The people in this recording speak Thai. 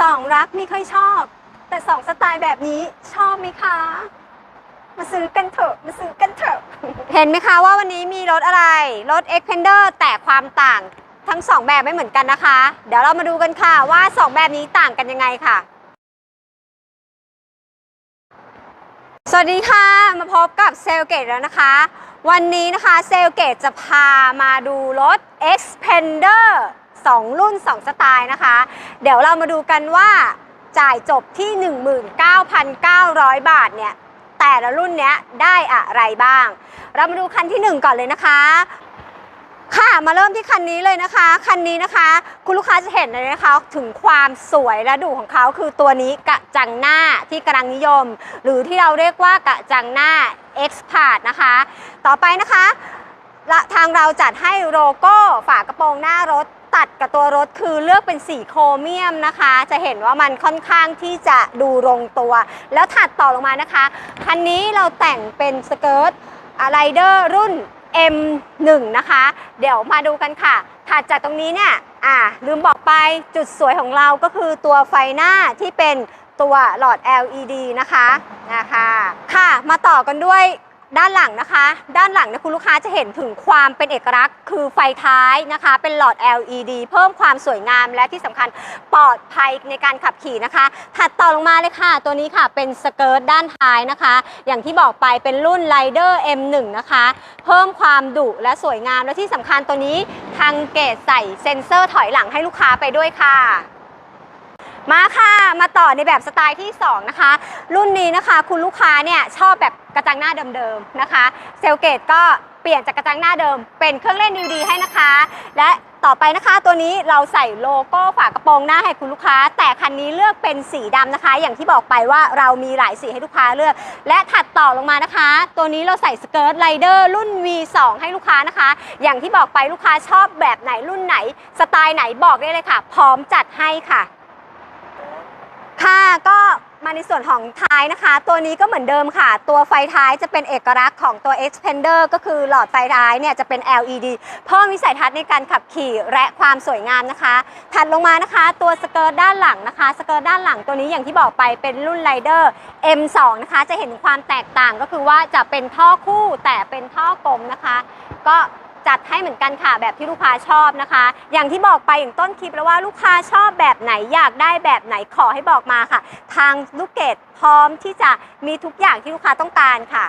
สองรักไม่ค่อยชอบ แต่สองสไตล์แบบนี้ชอบไหมคะ มาซื้อกันเถอะ มาซื้อกันเถอะ เห็นไหมคะว่าวันนี้มีรถอะไร รถ e x p e n d e r แต่ความต่างทั้งสองแบบไม่เหมือนกันนะคะ เดี๋ยวเรามาดูกันค่ะว่าสองแบบนี้ต่างกันยังไงค่ะ สวัสดีค่ะ มาพบกับเซลเกตแล้วนะคะ วันนี้นะคะเซลเกตจะพามาดูรถ Xpander 2 รุ่น 2 สไตล์นะคะ เดี๋ยวเรามาดูกันว่าจ่ายจบที่ 19,900 บาทเนี่ย แต่ละรุ่นเนี้ยได้อะไรบ้าง เรามาดูคันที่ 1 ก่อนเลยนะคะค่ะมาเริ่มที่คันนี้เลยนะคะ คันนี้นะคะ คุณลูกค้าจะเห็นเลยนะคะถึงความสวยและดูของเขาคือตัวนี้กระจังหน้าที่กำลังนิยม หรือที่เราเรียกว่ากระจังหน้า X p a r t นะคะ ต่อไปนะคะทางเราจัดให้โลโก้ฝากระโปรงหน้ารถ ตัดกับตัวรถคือเลือกเป็นสีโครเมียมนะคะ จะเห็นว่ามันค่อนข้างที่จะดูลงตัว แล้วถัดต่อลงมานะคะ คันนี้เราแต่งเป็นสเกิร์ตอะไรเดอร์รุ่น M1 นะคะ เดี๋ยวมาดูกันค่ะ ถัดจากตรงนี้เนี่ยอ่าลืมบอกไปจุดสวยของเราก็คือตัวไฟหน้าที่เป็นตัวหลอด LED นะคะนะคะ ค่ะ มาต่อกันด้วย ด้านหลังนะคะ ด้านหลังเนะคุณลูกค้าจะเห็นถึงความเป็นเอกลักษณ์ คือไฟท้ายนะคะ เป็นหลอด LED เพิ่มความสวยงามและที่สำคัญปลอดภัยในการขับขี่นะคะ ถัดต่อลงมาเลยค่ะ ตัวนี้ค่ะเป็นสเกิร์ตด้านท้ายนะคะ อย่างที่บอกไปเป็นรุ่น Rider M1 นะคะ เพิ่มความดุและสวยงามและที่สำคัญตัวนี้ทางเกตใส่เซ็นเซอร์ถอยหลังให้ลูกค้าไปด้วยค่ะ มาต่อในแบบสไตล์ที่ 2 นะคะ รุ่นนี้นะคะ คุณลูกค้าเนี่ยชอบแบบกระจังหน้าเดิมๆนะคะ เซลเกตก็เปลี่ยนจากกระจังหน้าเดิม เป็นเครื่องเล่น DVD ให้นะคะ และต่อไปนะคะ ตัวนี้เราใส่โลโก้ฝากระโปรงหน้าให้คุณลูกค้า แต่คันนี้เลือกเป็นสีดำนะคะ อย่างที่บอกไปว่าเรามีหลายสีให้ลูกค้าเลือก และถัดต่อลงมานะคะ ตัวนี้เราใส่สเกิร์ตไรเดอร์รุ่น V2 ให้ลูกค้านะคะ อย่างที่บอกไปลูกค้าชอบแบบไหนรุ่นไหน สไตล์ไหนบอกได้เลยค่ะ พร้อมจัดให้ค่ะ ค่ะก็มาในส่วนของท้ายนะคะ ตัวนี้ก็เหมือนเดิมค่ะ ตัวไฟท้ายจะเป็นเอกลักษณ์ของตัว Expander ก็คือหลอดไฟท้ายเนี่ยจะเป็น LED เพิ่มวิสัยทัศน์ในการขับขี่และความสวยงามนะคะ ถัดลงมานะคะ ตัวสเกิร์ตด้านหลังนะคะ สเกิร์ตด้านหลังตัวนี้อย่างที่บอกไปเป็นรุ่น Rider M2 นะคะ จะเห็นความแตกต่างก็คือว่าจะเป็นท่อคู่แต่เป็นท่อกลมนะคะ ก็ จัดให้เหมือนกันค่ะแบบที่ลูกค้าชอบนะคะ อย่างที่บอกไปอย่างต้นคลิปแล้วว่าลูกค้าชอบแบบไหนอยากได้แบบไหนขอให้บอกมาค่ะ ทางลูกเกดพร้อมที่จะมีทุกอย่างที่ลูกค้าต้องการค่ะ